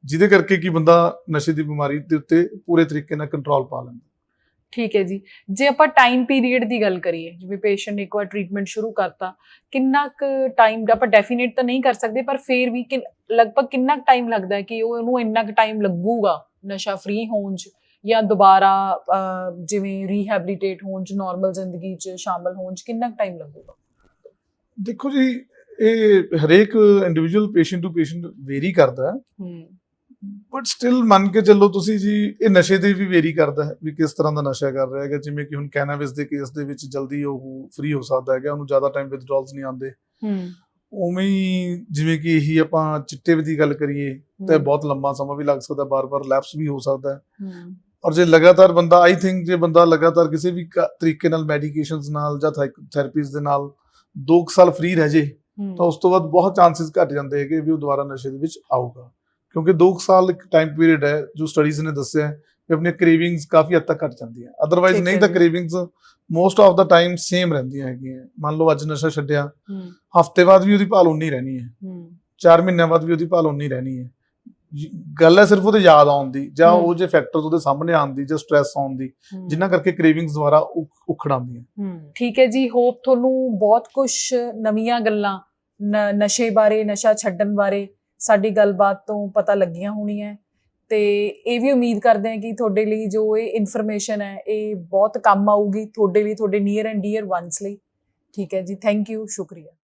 ਜਿਹਦੇ ਕਰਕੇ ਕੀ ਬੰਦਾ ਨਸ਼ੇ ਦੀ ਬਿਮਾਰੀ ਦੇ ਉੱਤੇ ਪੂਰੇ ਤਰੀਕੇ ਨਾਲ ਕੰਟਰੋਲ ਪਾ ਲੈਂਦਾ। ਠੀਕ ਹੈ ਜੀ। ਜੇ ਆਪਾਂ ਟਾਈਮ ਪੀਰੀਅਡ ਦੀ ਗੱਲ ਕਰੀਏ ਜਿਵੇਂ ਪੇਸ਼ੈਂਟ ਇੱਕ ਵਾਰ ਟ੍ਰੀਟਮੈਂਟ ਸ਼ੁਰੂ ਕਰਤਾ ਕਿੰਨਾ ਕੁ ਟਾਈਮ ਦਾ ਆਪਾਂ ਡੈਫੀਨੇਟ ਤਾਂ ਨਹੀਂ ਕਰ ਸਕਦੇ ਪਰ ਫੇਰ ਵੀ ਕਿ ਲਗਭਗ ਕਿੰਨਾ ਕੁ ਟਾਈਮ ਲੱਗਦਾ ਹੈ ਕਿ ਉਹ ਉਹਨੂੰ ਇੰਨਾ ਕੁ ਟਾਈਮ ਲੱਗੂਗਾ ਨਸ਼ਾ ਫ੍ਰੀ ਹੋਣ 'ਚ ਜਾਂ ਦੁਬਾਰਾ ਜਿਵੇਂ ਰੀਹੈਬਿਲਿਟੇਟ ਹੋਣ 'ਚ ਨਾਰਮਲ ਜ਼ਿੰਦਗੀ 'ਚ ਸ਼ਾਮਲ ਹੋਣ 'ਚ ਕਿੰਨਾ ਕੁ ਟਾਈਮ ਲੱਗੂਗਾ? ਦੇਖੋ ਜੀ ਇਹ ਹਰੇਕ individual patient to patient vary ਕਰਦਾ ਹੈ। ਹੂੰ। ਬਟ ਸਟਿਲ ਮੰਨ ਕੇ ਚੱਲੋ ਤੁਸੀਂ ਜੀ ਇਹ ਨਸ਼ੇ ਦੇ ਵੀ ਵੇਰੀ ਕਰਦਾ ਹੈ ਵੀ ਕਿਸ ਤਰ੍ਹਾਂ ਦਾ ਨਸ਼ਾ ਕਰ ਰਿਹਾ ਹੈਗਾ ਜਿਵੇਂ ਕਿ ਹੁਣ ਕੈਨਾਬਿਸ ਦੇ ਕੇਸ ਦੇ ਵਿੱਚ ਜਲਦੀ ਉਹ ਫ੍ਰੀ ਹੋ ਸਕਦਾ ਹੈਗਾ ਉਹਨੂੰ ਜ਼ਿਆਦਾ ਟਾਈਮ ਵਿਦਡਰਾਲਸ ਨਹੀਂ ਆਉਂਦੇ। ਹੂੰ। ਉਵੇਂ ਹੀ ਜਿਵੇਂ ਕਿ ਇਹੀ ਆਪਾਂ ਚਿੱਟੇ ਦੀ ਗੱਲ ਕਰੀਏ ਤੇ ਬਹੁਤ ਲੰਬਾ ਸਮਾਂ ਵੀ ਲੱਗ ਸਕਦਾ ਬਾਰ-ਬਾਰ ਲੈਪਸ ਵੀ ਹੋ ਸਕਦਾ ਹੈ। ਹੂੰ। ਔਰ ਜੇ ਲਗਾਤਾਰ ਬੰਦਾ ਆਈ ਥਿੰਕ ਜੇ ਬੰਦਾ ਲਗਾਤਾਰ ਕਿਸੇ ਵੀ ਤਰੀਕੇ ਨਾਲ ਮੈਡੀਕੇਸ਼ਨਸ ਨਾਲ ਜਾਂ ਥੈਰੇਪੀਜ਼ ਦੇ ਨਾਲ 2 ਸਾਲ ਫ੍ਰੀ ਰਹਿ ਜੇ ਤਾਂ ਉਸ ਤੋਂ ਬਾਅਦ ਬਹੁਤ ਚਾਂਸਸ ਘਟ ਜਾਂਦੇ ਹੈਗੇ ਵੀ ਉਹ ਦੁਬਾਰਾ ਨਸ਼ੇ ਦੇ ਵਿੱਚ ਆਊਗਾ। ਕਿਉਂਕਿ 2 ਸਾਲ ਇੱਕ ਟਾਈਮ ਪੀਰੀਅਡ ਹੈ ਜੋ ਸਟੱਡੀਜ਼ ਨੇ ਦੱਸਿਆ ਹੈ ਕਿ ਆਪਣੀਆਂ ਕ੍ਰੇਵਿੰਗਸ ਕਾਫੀ ਹੱਦ ਤੱਕ ਘਟ ਜਾਂਦੀਆਂ। ਅਦਰਵਾਈਜ਼ ਨਹੀਂ ਤਾਂ। Cravings most of the time same ਰਹਿੰਦੀਆਂ ਹੈਗੀਆਂ। ਮੰਨ ਲਓ ਅੱਜ ਨਸ਼ਾ ਛੱਡਿਆ ਹਫ਼ਤੇ ਬਾਅਦ ਵੀ ਉਹਦੀ ਭਾਲ ਉਨੀ ਰਹਿਣੀ ਹੈ। ਹੂੰ। 4 ਮਹੀਨਿਆਂ ਬਾਅਦ ਵੀ ਉਹਦੀ ਭਾਲ ਉਨੀ ਰਹਿਣੀ ਹੈ। ਗੱਲ ਹੈ ਸਿਰਫ ਉਹਦੇ ਯਾਦ ਆਉਣ ਦੀ ਜਾਂ। ਉਹ ਜੇ ਫੈਕਟਰਸ ਉਹਦੇ ਸਾਹਮਣੇ ਆਉਣ ਦੀ ਜਾਂ ਸਟ੍ਰੈਸ ਆਉਣ ਦੀ। ਜਿਨ੍ਹਾਂ ਕਰਕੇ ਕ੍ਰੇਵਿੰਗਸ ਦੁਬਾਰਾ ਉਖ- ਉਖੜ ਆਉਂਦੀਆਂ। ਹਮ, ਠੀਕ ਹੈ ਜੀ ਹੋਪ ਤੁਹਾਨੂੰ ਬਹੁਤ ਕੁਝ ਨਵੀਆਂ ਗੱਲਾਂ ਨਸ਼ੇ ਬਾਰੇ ਨਸ਼ਾ ਛੱਡਣ ਬਾਰੇ ਸਾਡੀ ਗੱਲਬਾਤ ਤੋਂ ਪਤਾ ਲੱਗੀਆਂ ਹੋਣੀਆਂ ਤੇ ਇਹ ਵੀ ਉਮੀਦ ਕਰਦੇ ਹਾਂ ਕਿ ਤੁਹਾਡੇ ਲਈ ਜੋ ਇਹ ਇਨਫੋਰਮੇਸ਼ਨ ਹੈ, ਇਹ ਬਹੁਤ ਕੰਮ ਆਊਗੀ ਤੁਹਾਡੇ ਲਈ, ਤੁਹਾਡੇ ਨੀਅਰ ਐਂਡ ਡੀਅਰ ਵਨਸ ਲਈ। ਠੀਕ ਹੈ ਜੀ ਥੈਂਕ ਯੂ ਸ਼ੁਕਰੀਆ।